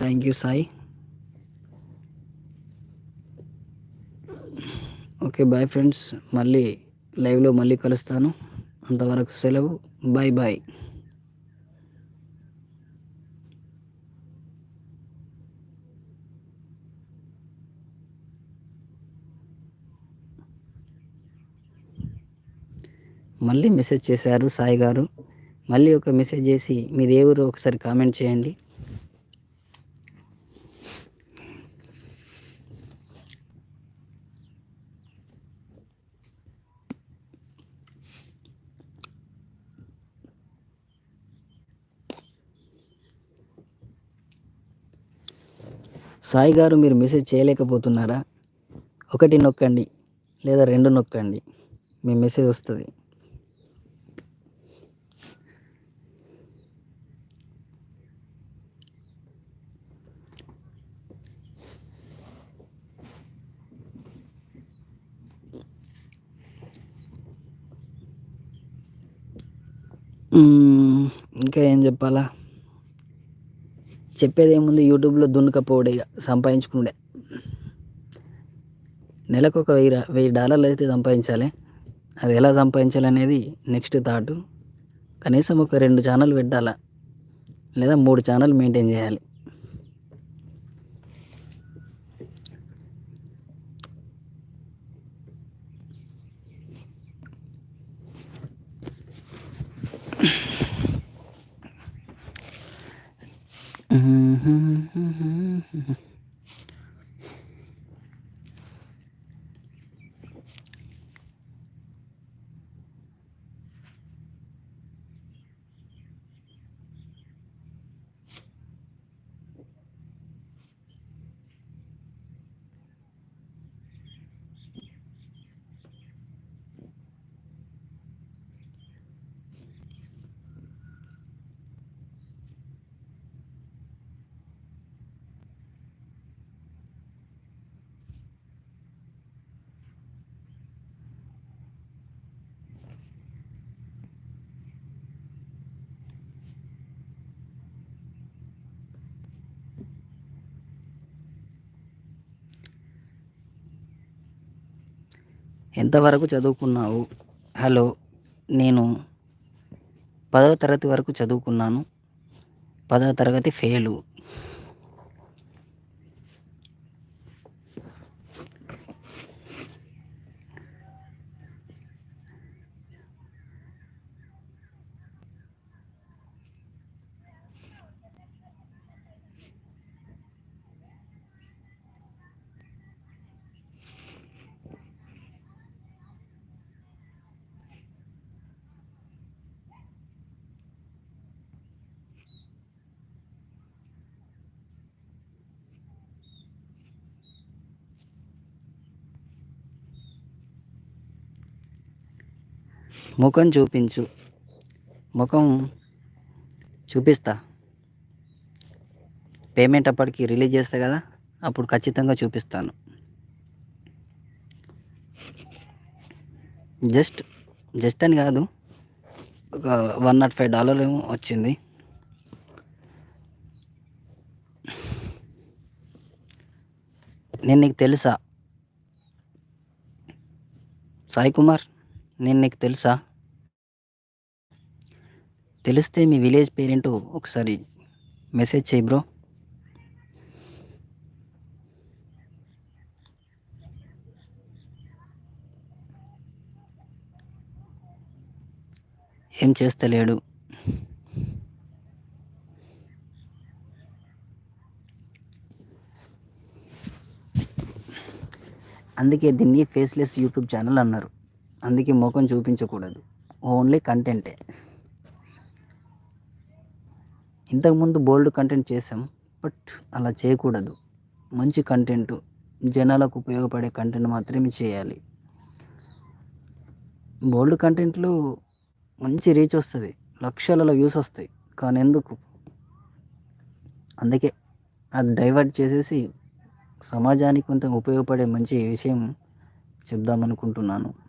Thank you Sai okay bye friends మళ్ళీ లైవ్లో మళ్ళీ కలుస్తాను. అంతవరకు సెలవు. బాయ్ బాయ్ మళ్ళీ మెసేజ్ చేశారు సాయి గారు. మళ్ళీ ఒక మెసేజ్ చేసి మీది ఏ ఊరు ఒకసారి కామెంట్ చేయండి. సాయి గారు మీరు మెసేజ్ చేయలేకపోతున్నారా? ఒకటి నొక్కండి లేదా రెండు నొక్కండి మీ మెసేజ్ వస్తుంది. ఇంకా ఏం చెప్పాలా? చెప్పేది ఏముంది యూట్యూబ్లో దున్నుకపోవడే సంపాదించుకునే నెలకు ఒక వెయ్యి వెయ్యి డాలర్లు అయితే సంపాదించాలి. అది ఎలా సంపాదించాలి అనేది నెక్స్ట్ థాట్. కనీసం ఒక రెండు ఛానల్ పెట్టాలా? లేదా మూడు ఛానల్ మెయింటైన్ చేయాలి? Mm-hmm, mm-hmm. ఎంతవరకు చదువుకున్నావు? హలో నేను పదవ తరగతి వరకు చదువుకున్నాను. పదవ తరగతి ఫెయిలు. ముఖం చూపించు. ముఖం చూపిస్తా. పేమెంట్ అప్పటికి రిలీజ్ చేస్తా కదా అప్పుడు ఖచ్చితంగా చూపిస్తాను. జస్ట్ జస్ట్ అని కాదు ఒక వన్ నాట్ ఫైవ్ డాలర్ ఏమో వచ్చింది. నేను నీకు తెలుసా? సాయి కుమార్? నేను నీకు తెలుసా? తెలిస్తే మీ విలేజ్ పేరెంట్ ఒకసారి మెసేజ్ చేయి బ్రో. ఏం చేస్తలేడు. అందుకే దీన్ని ఫేస్లెస్ యూట్యూబ్ ఛానల్ అన్నారు. అందుకే ముఖం చూపించకూడదు. ఓన్లీ కంటెంటే. ఇంతకుముందు బోల్డ్ కంటెంట్ చేసాం బట్ అలా చేయకూడదు. మంచి కంటెంట్ జనాలకు ఉపయోగపడే కంటెంట్ మాత్రమే చేయాలి. బోల్డ్ కంటెంట్లు మంచి రీచ్ వస్తుంది లక్షలలో వ్యూస్ వస్తాయి కానీ ఎందుకు? అందుకే అది డైవర్ట్ చేసేసి సమాజానికి కొంత ఉపయోగపడే మంచి విషయం చెప్దామనుకుంటున్నాను.